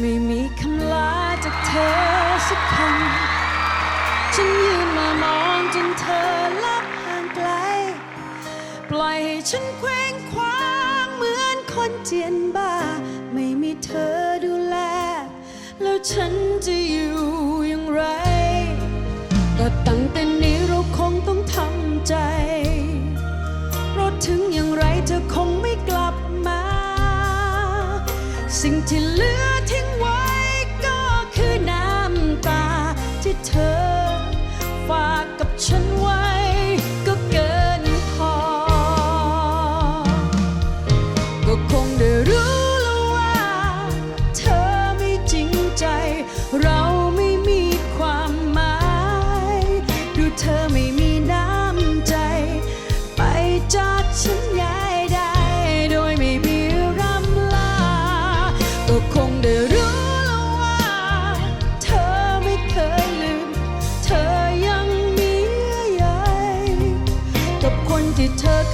ไม่มีคำลาจากเธอสักคำฉันยืนมามองจนเธอลับห่างไกล ปล่อยให้ฉันเคว้งคว้างเหมือนคนเจียนบ้า ไม่มีเธอดูแล แล้วฉันจะอยู่อย่างไร ก็ตั้งแต่นี้เราคงต้องทำใจเพราะถึงอย่างไรเธอคงไม่กลับมา สิ่งที่เหลือ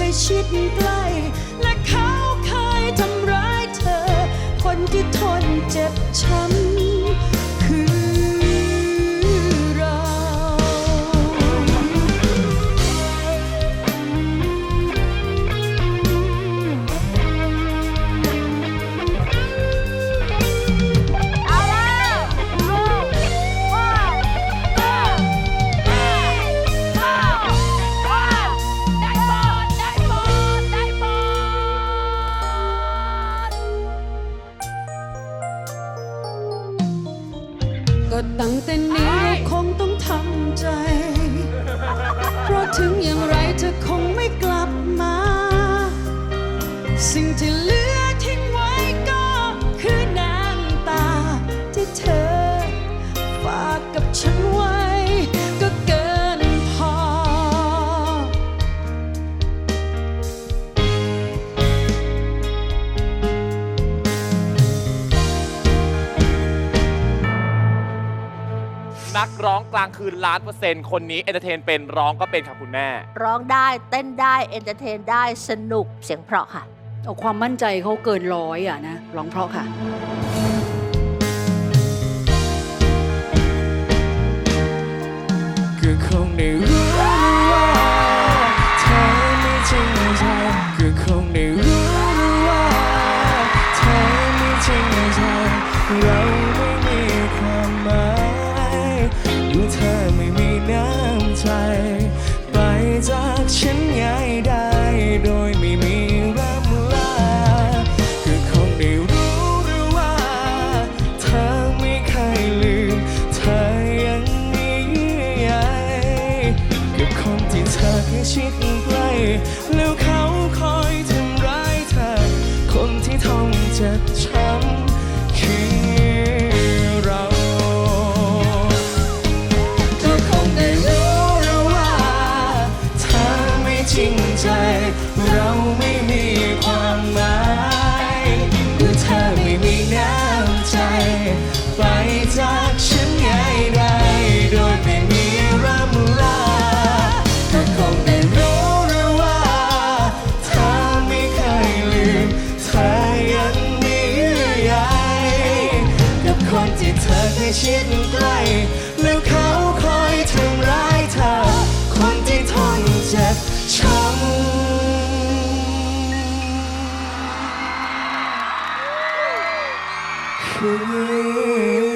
เคยชิดใกล้ ก็ตั้งแต่นี้เราคงต้องทำใจ เพราะถึงอย่างไรเธอคงไม่กลับมา สิ่งที่ นักร้องกลางคืนล้านเปอร์เซ็นต์คนนี้เอนเตอร์เทนเป็นร้องก็เป็นค่ะคุณแม่ ร้องได้เต้นได้เอนเตอร์เทนได้สนุกเสียงเพราะค่ะ เอาความมั่นใจเขาเกินร้อยอะนะร้องเพราะค่ะ ชิดใกล้แล้วเขาคอยทำร้ายเธอ คนที่ทนเจ็บช้ำคือเราก็คงได้รู้แล้วว่าเธอไม่จริงใจ เราไม่มีความหมายหรือเธอไม่มีน้ำใจ ไปจาก เธอเคยชิดใกล้ แล้วเขาคอยทำร้ายเธอ คนที่ทนเจ็บช้ำคือ